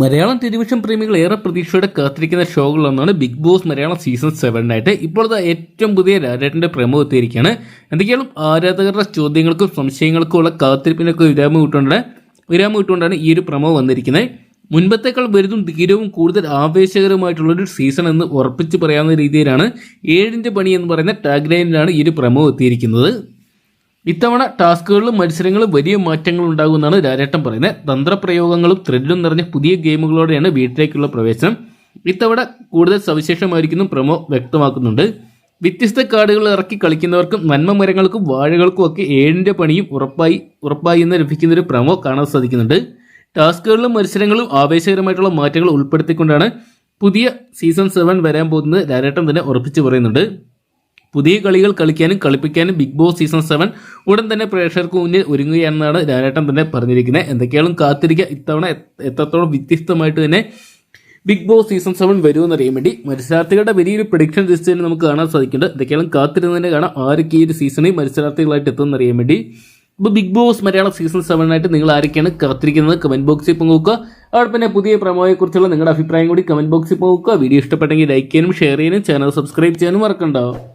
Malayalam television പ്രേമികൾ ഏറെ പ്രതീക്ഷയോടെ കാത്തിരിക്കുന്ന ഷോകളിലൊന്നാണ് ബിഗ് ബോസ് മലയാളം സീസൺ സെവനായിട്ട്. ഇപ്പോഴത്തെ ഏറ്റവും പുതിയ രാജേട്ടന്റെ പ്രമോ എത്തിയിരിക്കുകയാണ്. എന്തൊക്കെയാണ് ആരാധകരുടെ ചോദ്യങ്ങൾക്കും സംശയങ്ങൾക്കും ഉള്ള കാത്തിരിപ്പിനൊക്കെ വിരാമം ഇട്ടുകൊണ്ട് വിരാമം ഇട്ടുകൊണ്ടാണ് ഈ ഒരു പ്രമോ വന്നിരിക്കുന്നത്. മുൻപത്തേക്കാൾ വലുതും ധീരവും കൂടുതൽ ആവേശകരമായിട്ടുള്ള ഒരു സീസൺ എന്ന് ഉറപ്പിച്ച് പറയാവുന്ന രീതിയിലാണ് ഏഴിന്റെ പണി എന്ന് പറയുന്ന ടാഗ് ലൈനിലാണ് ഈ ഒരു പ്രമോ എത്തിയിരിക്കുന്നത്. ഇത്തവണ ടാസ്കുകളിലും മത്സരങ്ങളും വലിയ മാറ്റങ്ങൾ ഉണ്ടാകുമെന്നാണ് രാജേട്ടൻ പറയുന്നത്. തന്ത്രപ്രയോഗങ്ങളും ത്രില്ലും നിറഞ്ഞ പുതിയ ഗെയിമുകളോടെയാണ് വീട്ടിലേക്കുള്ള പ്രവേശനം. ഇത്തവണ കൂടുതൽ സവിശേഷമായിരിക്കുന്നു പ്രമോ വ്യക്തമാക്കുന്നുണ്ട്. വ്യത്യസ്ത കാർഡുകൾ ഇറക്കി കളിക്കുന്നവർക്കും നന്മ മരങ്ങൾക്കും വാഴകൾക്കും ഒക്കെ ഏഴിന്റെ പണിയും ഉറപ്പായി ഉറപ്പായി എന്ന് ലഭിക്കുന്ന ഒരു പ്രമോ കാണാൻ സാധിക്കുന്നുണ്ട്. ടാസ്കുകളിലും മത്സരങ്ങളും ആവേശകരമായിട്ടുള്ള മാറ്റങ്ങൾ ഉൾപ്പെടുത്തിക്കൊണ്ടാണ് പുതിയ സീസൺ സെവൻ വരാൻ പോകുന്നത് രാരേട്ടം തന്നെ ഉറപ്പിച്ചു പറയുന്നുണ്ട്. പുതിയ കളികൾ കളിക്കാനും കളിപ്പിക്കാനും ബിഗ് ബോസ് സീസൺ സെവൻ ഉടൻ തന്നെ പ്രേക്ഷകർക്ക് മുന്നിൽ ഒരുങ്ങുകയാണെന്നാണ് രാനേട്ടൻ തന്നെ പറഞ്ഞിരിക്കുന്നത്. എന്തൊക്കെയാണ് കാത്തിരിക്കുക. ഇത്തവണ എത്രത്തോളം വ്യത്യസ്തമായിട്ട് തന്നെ ബിഗ് ബോസ് സീസൺ സെവൻ വരുമെന്നറിയാൻ വേണ്ടി മത്സരാർത്ഥികളുടെ വലിയൊരു പ്രഡിക്ഷൻ ലിസ്റ്റ് തന്നെ നമുക്ക് കാണാൻ സാധിക്കുന്നുണ്ട്. എന്തൊക്കെയാണ് കാത്തിരുന്ന് തന്നെ കാണാം. ആരൊക്കെ ഈ ഒരു സീസണിൽ മത്സരാർത്ഥികളായിട്ട് എത്തുമെന്ന് അറിയാൻ വേണ്ടി. ഇപ്പോൾ ബിഗ് ബോസ് മലയാളം സീസൺ സെവനായിട്ട് നിങ്ങൾ ആരൊക്കെയാണ് കാത്തിരിക്കുന്നത്? കമന്റ് ബോക്സിൽ പങ്കുവെക്കുക. അവിടെ പിന്നെ പുതിയ പ്രമോയെക്കുറിച്ചുള്ള നിങ്ങളുടെ അഭിപ്രായം കൂടി കമന്റ് ബോക്സിൽ പങ്കുവെക്കുക. വീഡിയോ ഇഷ്ടപ്പെട്ടെങ്കിൽ ലൈക്ക് ചെയ്യാനും ഷെയർ ചെയ്യാനും ചാനൽ സബ്സ്ക്രൈബ് ചെയ്യാനും മറക്കണ്ടാവും